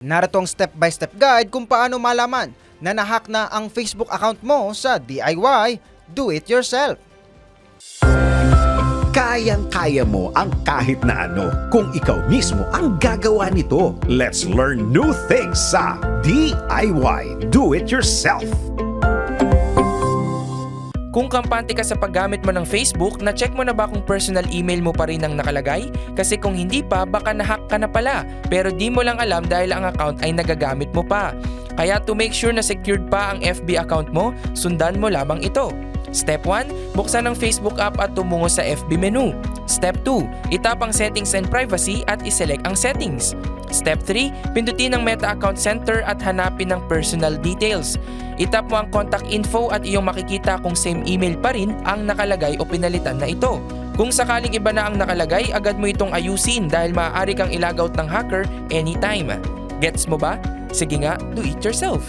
Narito ang step-by-step guide kung paano malaman na nahack na ang Facebook account mo sa DIY Do It Yourself. Kayang-kaya mo ang kahit na ano kung ikaw mismo ang gagawa nito. Let's learn new things sa DIY Do It Yourself. Kung kampante ka sa paggamit mo ng Facebook, na-check mo na ba kung personal email mo pa rin ang nakalagay? Kasi kung hindi pa, baka nahack ka na pala. Pero di mo lang alam dahil ang account ay nagagamit mo pa. Kaya to make sure na secured pa ang FB account mo, sundan mo lamang ito. Step 1, buksan ang Facebook app at tumungo sa FB menu. Step 2, itap ang settings and privacy at iselect ang settings. Step 3, pindutin ang Meta Account Center at hanapin ang personal details. Itap mo ang contact info at iyong makikita kung same email pa rin ang nakalagay o pinalitan na ito. Kung sakaling iba na ang nakalagay, agad mo itong ayusin dahil maaari kang ilagout ng hacker anytime. Gets mo ba? Sige nga, do it yourself.